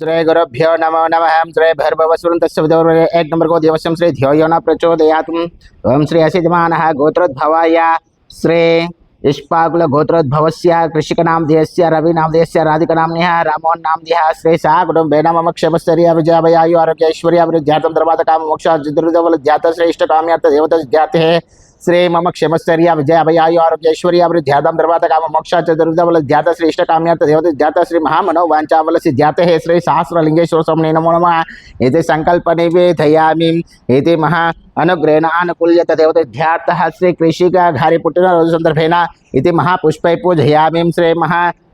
श्री गुरुभ्यो नमो नम। हम भैरवसुरं तस्य विदौर्वरे एक नंबर को दिवस श्री ध्यो न प्रचोदयातुम् ओम श्री असिधमानः गोत्रोद्भवाय। श्री इष्पाकुल गोत्रोद्भव गोत्रोद्भवस्य कृषिकनाम देयस्य रविनाम देयस्य राधिकनाम्न्यः दिह श्री सा कुटुम्बेन मम क्षेमस्तरीय विजयाभयायु आरोग्य ऐश्वर्याभिवृद्ध्यार्थं धर्मादकामोक्षार्जितवलध्यातः श्रेष्ठकाम्यार्थदेवतज्ञातेः श्री मम क्षमश्चर्य विजय अभयाय आरोग्यश्वर्य अभिध्यातम तरवा काम मोक्षा चतुर्दल ध्यात श्रेष्ठ काम्या देवत ध्यात श्री महामनोवांचावल ध्याते हे श्री सहस्रलिंगेश्वर स्वामी नमो नम। ये संकल्प निवेदयामी ये महा अनुग्रहण आनुकूल्यत देवते ध्यात श्री कृषिकाघारी पुटन सन्दर्भेण महापुष्पे पूजयामी। श्री महा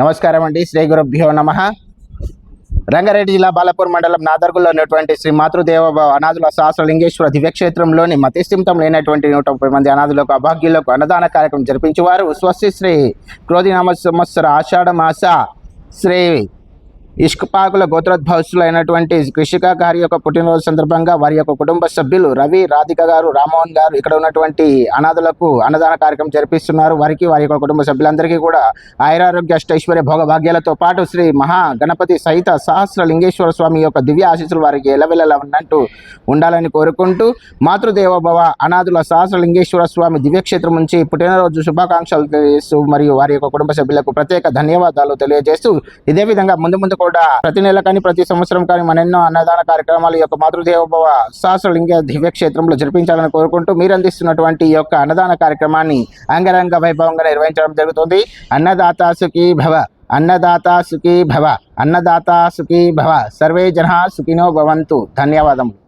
నమస్కారం అండి. శ్రీ గురుభ్యో నమ. రంగారెడ్డి జిల్లా బాలపూర్ మండలం నాదర్గుల్లో ఉన్నటువంటి శ్రీ మాతృదేవ భవ అనాథుల సహస్రలింగేశ్వర దివ్యక్షేత్రంలోని మతిస్థిమితం లేనటువంటి నూట ముప్పై మంది అనాథులకు అభాగ్యులకు అన్నదాన కార్యక్రమం జరిపించేవారు. స్వస్తి శ్రీ క్రోధినామ సంవత్సర ఆషాఢ మాస శ్రీ ఇష్కపాకుల గోత్రోద్భవస్తులు అయినటువంటి కృషిక గారి యొక్క పుట్టినరోజు సందర్భంగా వారి యొక్క కుటుంబ సభ్యులు రవి రాధిక గారు రామ్మోహన్ గారు ఇక్కడ ఉన్నటువంటి అనాథులకు అన్నదాన కార్యక్రమం జరిపిస్తున్నారు. వారికి వారి యొక్క కుటుంబ సభ్యులందరికీ కూడా ఆయురారోగ్య అష్టైశ్వర్య భోగభాగ్యాలతో పాటు శ్రీ మహా గణపతి సహిత సహస్ర లింగేశ్వర స్వామి యొక్క దివ్య ఆశీస్సులు వారికి ఎలవెలలా ఉన్నట్టు ఉండాలని కోరుకుంటూ మాతృదేవభవ అనాథుల సహస్ర లింగేశ్వర స్వామి దివ్యక్షేత్రం నుంచి పుట్టినరోజు శుభాకాంక్షలు తెలియజేస్తూ మరియు వారి యొక్క కుటుంబ సభ్యులకు ప్రత్యేక ధన్యవాదాలు తెలియజేస్తూ ఇదే విధంగా ముందు ముందు కూడా ప్రతి నెల కానీ ప్రతి సంవత్సరం కానీ మన ఎన్నో అన్నదాన కార్యక్రమాలు ఈ యొక్క మాతృదేవోభవ సహస్రలింగ దివ్యక్షేత్రంలో జరిపించాలని కోరుకుంటూ మీరు అందిస్తున్నటువంటి ఈ యొక్క అన్నదాన కార్యక్రమాన్ని అంగరంగ వైభవంగా నిర్వహించడం జరుగుతుంది. అన్నదాత సుఖీ భవ అన్నదాత సుఖీ భవ అన్నదాత సుఖీ భవ సర్వే జన సుఖినో భవంతు. ధన్యవాదములు.